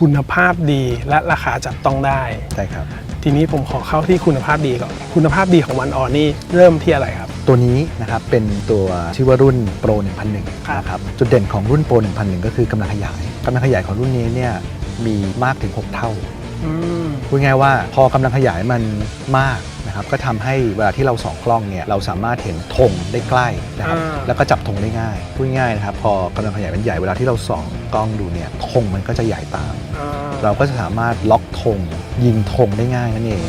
คุณภาพดีและราคาจับต้องได้ ใช่ครับ ทีนี้ผมขอเข้าที่คุณภาพดีก่อน คุณภาพดีของวันออนนี่เริ่มที่อะไรครับ ตัวนี้นะครับเป็นตัวชื่อว่ารุ่น Pro 1001ครับนะครับจุดเด่นของรุ่น Pro 1001 ก็คือกำลังขยายกำลังขยายของรุ่นนี้เนี่ยมีมากถึง 6 เท่าอืมพูดง่ายๆว่าพอกำลังขยายมันมาก นะครับก็ทำให้เวลาที่เราส่องกล้องเนี่ยเราสามารถเห็นธงได้ใกล้นะครับอ่า แล้วก็จับธงได้ง่ายพูดง่ายๆนะครับพอกำลังขยายมันใหญ่เวลาที่เราส่องกล้องดูเนี่ยธงมันก็จะใหญ่ตาม อ่าเราก็จะสามารถล็อกธงยิงธงได้ง่ายนั่นเอง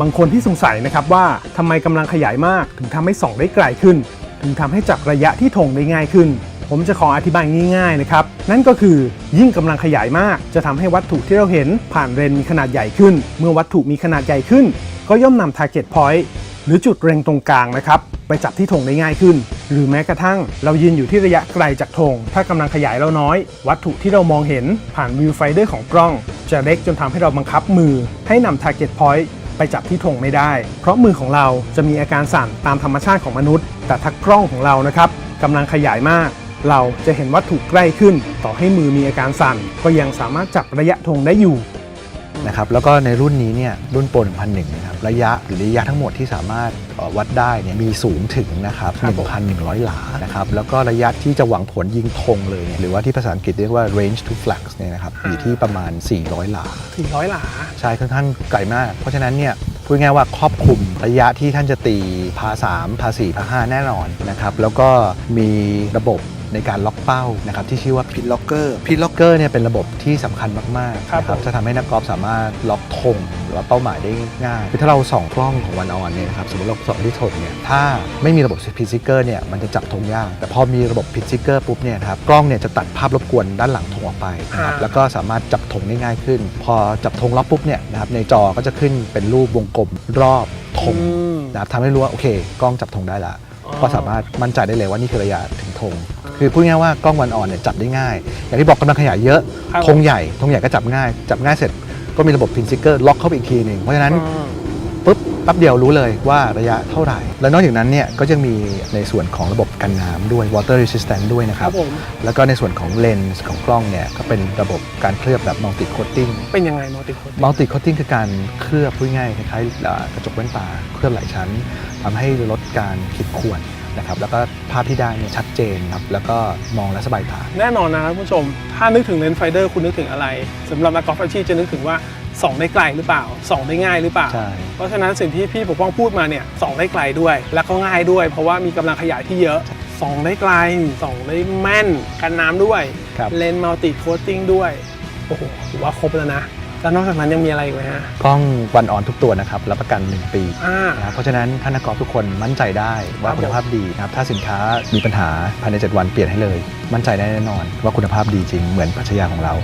บางคนที่สงสัยนะครับว่าทำไมกำลังขยายมากถึงทำให้ส่องได้ไกลขึ้น ถึงทำให้จับระยะที่ธงได้ง่ายขึ้น ผมจะขออธิบายง่ายๆนะครับ นั่นก็คือยิ่งกำลังขยายมาก จะทำให้วัตถุที่เราเห็นผ่านเรนมีขนาดใหญ่ขึ้น เมื่อวัตถุมีขนาดใหญ่ขึ้น ก็ย่อมนำ target point หรือจุดเร็งตรงกลางนะครับ ไปจับที่ธงได้ง่ายขึ้น หรือแม้กระทั่ง เรายืนอยู่ที่ระยะไกลจากธงถ้ากำลังขยายเราน้อย วัตถุที่เรามองเห็นผ่านวิวไฟเดอร์ของกล้อง จะเล็กจนทำให้เราบังคับมือ ให้นำ target point ไปจับที่ธงไม่ได้ เพราะมือของเราจะมีอาการสั่นตามธรรมชาติของมนุษย์ แต่ถ้ากล้องของเรานะครับกำลังขยายมาก เราจะเห็นวัตถุใกล้ขึ้น ต่อให้มือมีอาการสั่น ก็ยังสามารถจับระยะธงได้อยู่ นะครับแล้วก็ในรุ่นนี้เนี่ยรุ่นโปร 1001 นะครับระยะหรือระยะทั้งหมดที่สามารถเอ่อวัดได้เนี่ยมีสูงถึงนะครับครับผม1,100 หลานะครับแล้วก็ระยะที่จะหวังผลยิงธงเลยเนี่ยหรือว่าที่ภาษาอังกฤษเรียกว่า range to flags เนี่ยนะครับอยู่ที่ประมาณ 400 หลา 400 หลา ใช่ค่อนข้างไกลมาก เพราะฉะนั้นเนี่ยพูดง่ายๆว่าครอบคลุมระยะที่ท่านจะตีพา3พา4พา5 แน่นอนนะครับแล้วก็มีระบบ ในการล็อกเป้านะครับที่ชื่อว่าพิ t ล็อกเกอร์พิ t ล็อกเกอร์เนี่ยเป็นระบบที่สำคัญมากๆครับนะครับผมจะทำให้นักกอล์ฟสามารถล็อกธงหรือว่าเป้าหมายได้ง่ายคือถ้าเราส่องกล้องของวันออนเนี่ยนะครับสมมติเราส่องที่ธงเนี่ยถ้าไม่มีระบบพิซิเกอร์เนี่ยมันจะจับธงยาก แต่พอมีระบบพิซิเกอร์ปุ๊บเนี่ยนะครับกล้องเนี่ยจะตัดภาพรบกวนด้านหลังธงออกไปนะครับอ่าแล้วก็สามารถจับธงได้ง่ายขึ้น พอจับธงล็อกปุ๊บเนี่ยนะครับในจอก็จะขึ้นเป็นรูปวงกลมรอบธงอืมนะครับทำให้รู้ว่าโอเค กล้องจับธงได้ละอ๋อก็สามารถมั่นใจได้เลยว่านี่คือระยะถึง ธง คือพูดง่ายๆว่ากล้องวันออนเนี่ยจับได้ง่าย อย่างที่บอกกำลังขยายเยอะครับ ธงใหญ่ธงใหญ่ก็จับง่าย จับง่ายเสร็จก็มีระบบพินซิเกอร์ล็อกเข้าไปอีกทีหนึ่งเพราะฉะนั้นอืมปุ๊บแป๊บเดียวรู้เลยว่าระยะเท่าไหร่ แล้วนอกจากนั้นเนี่ยก็ยังมีในส่วนของระบบกันน้ำด้วย water resistant ด้วยนะคครัรับ บผมแล้วก็ในส่วนของเลนส์ของกล้องเนี่ยก็เป็นระบบการเคลือบแบบ multi coating เป็นยังไงมัลติโคด multi coating คือการเคลือบพูดง่ายๆคล้ายๆอ่ากระจกแว่นตาเคลือบหลายชั้นทำให้ลดการขีดข่วน นะครับแล้วก็ภาพที่ได้เนี่ยชัดเจนครับแล้วก็มองและสบายตาแน่นอนนะครับคุณผู้ชม ถ้านึกถึงเลนส์ไฟเดอร์คุณนึกถึงอะไรสำหรับนักกอล์ฟอาชีพจะนึกถึงว่าส่องได้ไกลหรือเปล่าส่องได้ง่ายหรือเปล่าใช่เพราะฉะนั้นสิ่งที่พี่ปกป้องพูดมาเนี่ยส่องได้ไกลด้วย และก็ง่ายด้วย เพราะว่ามีกำลังขยายที่เยอะส่องได้ไกลส่องได้แม่นกันน้ำด้วยครับเลนส์มัลติโคตติ้งด้วยโอ้โหถือว่าครบแล้วนะ แล้วนอกจากนั้นยังมีอะไรอีกไหมฮะ กล้องวันออนทุกตัวนะครับรับประกัน 1 ปีอ่า นะครับเพราะฉะนั้นท่านนักกอล์ฟทุกคนมั่นใจได้ว่าครับผม คุณภาพดีนะครับถ้าสินค้ามีปัญหาภายใน 7 วันเปลี่ยนให้เลย มั่นใจได้แน่นอนว่าคุณภาพดีจริงเหมือนปัชญาของเรา